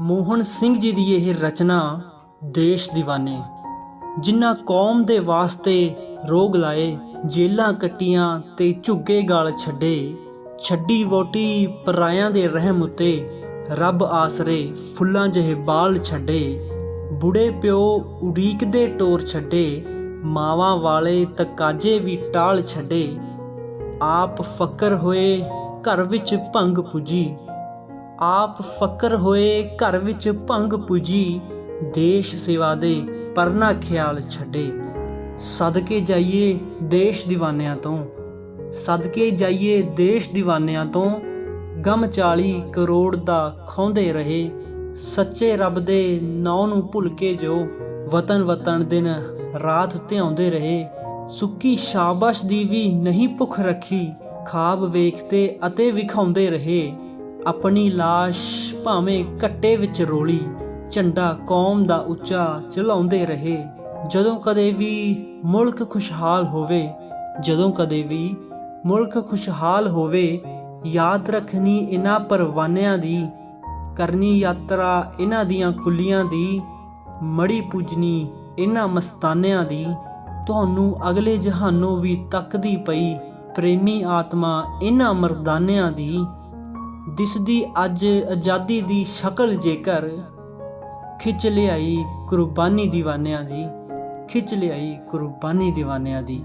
ਮੋਹਨ ਸਿੰਘ ਜੀ ਦੀ ਇਹ ਰਚਨਾ ਦੇਸ਼ ਦੀਵਾਨੇ। ਜਿਨ੍ਹਾਂ ਕੌਮ ਦੇ ਵਾਸਤੇ ਰੋਗ ਲਾਏ, ਜੇਲਾਂ ਕੱਟੀਆਂ ਤੇ ਝੁੱਗੇ ਗਾਲ ਛੱਡੇ, ਛੱਡੀ ਵੋਟੀ ਪਰਾਇਆਂ ਦੇ ਰਹਿਮ ਉਤੇ ਰੱਬ ਆਸਰੇ ਫੁੱਲਾਂ ਜਿਹੇ ਬਾਲ ਛੱਡੇ, ਬੁੜੇ ਪਿਓ ਉਡੀਕਦੇ ਟੋਰ ਛੱਡੇ, ਮਾਵਾਂ ਵਾਲੇ ਤਕਾਜੇ ਵੀ ਟਾਲ ਛੱਡੇ, ਆਪ ਫਕਰ ਹੋਏ ਘਰ ਵਿੱਚ ਭੰਗ ਪੁਜੀ ਆਪ ਫਕਰ ਹੋਏ ਘਰ ਵਿੱਚ ਭੰਗ ਪੁਜੀ, ਦੇਸ਼ ਸੇਵਾ ਦੇ ਪਰਨਾ ਖਿਆਲ ਛੱਡੇ। ਸਦਕੇ ਜਾਈਏ ਦੇਸ਼ دیਵਾਨਿਆਂ ਤੋਂ, ਸਦਕੇ ਜਾਈਏ ਦੇਸ਼ دیਵਾਨਿਆਂ ਤੋਂ, ਗਮ 40 ਕਰੋੜ ਦਾ ਖੋਂਦੇ ਰਹੇ, ਸੱਚੇ ਰੱਬ ਦੇ ਨਾਂ ਨੂੰ ਭੁੱਲ ਕੇ ਜੋ, ਵਤਨ ਵਤਨ ਦਿਨ ਰਾਤ ਧਿਆਉਂਦੇ ਰਹੇ, ਸੁੱਕੀ ਸ਼ਾਬਾਸ਼ ਦੀ ਵੀ ਨਹੀਂ ਭੁੱਖ ਰੱਖੀ, ਖਾਬ ਵੇਖਤੇ ਅਤੇ ਵਿਖਾਉਂਦੇ ਰਹੇ। ਆਪਣੀ ਲਾਸ਼ ਭਾਵੇਂ ਕੱਟੇ ਵਿੱਚ ਰੋਲੀ, ਝੰਡਾ ਕੌਮ ਦਾ ਉੱਚਾ ਚਲਾਉਂਦੇ ਰਹੇ। ਜਦੋਂ ਕਦੇ ਵੀ ਮੁਲਕ ਖੁਸ਼ਹਾਲ ਹੋਵੇ, ਜਦੋਂ ਕਦੇ ਵੀ ਮੁਲਕ ਖੁਸ਼ਹਾਲ ਹੋਵੇ, ਯਾਦ ਰੱਖਣੀ ਇਹਨਾਂ ਪਰਵਾਨਿਆਂ ਦੀ, ਕਰਨੀ ਯਾਤਰਾ ਇਹਨਾਂ ਦੀਆਂ ਕੁੱਲੀਆਂ ਦੀ ਮੜੀ ਪੂਜਨੀ ਇਹਨਾਂ ਮਸਤਾਨਿਆਂ ਦੀ, ਤੁਹਾਨੂੰ ਅਗਲੇ ਜਹਾਨੋਂ ਵੀ ਤੱਕਦੀ ਪਈ, ਪ੍ਰੇਮੀ ਆਤਮਾ ਇਹਨਾਂ ਮਰਦਾਨਿਆਂ ਦੀ। ਦਿਸਦੀ ਅੱਜ ਆਜ਼ਾਦੀ ਦੀ ਸ਼ਕਲ ਜੇਕਰ ਖਿੱਚ ਲਿਆਈ ਕੁਰਬਾਨੀ ਦੀਵਾਨਿਆਂ ਦੀ, ਖਿੱਚ ਲਿਆਈ ਕੁਰਬਾਨੀ ਦੀਵਾਨਿਆਂ ਦੀ।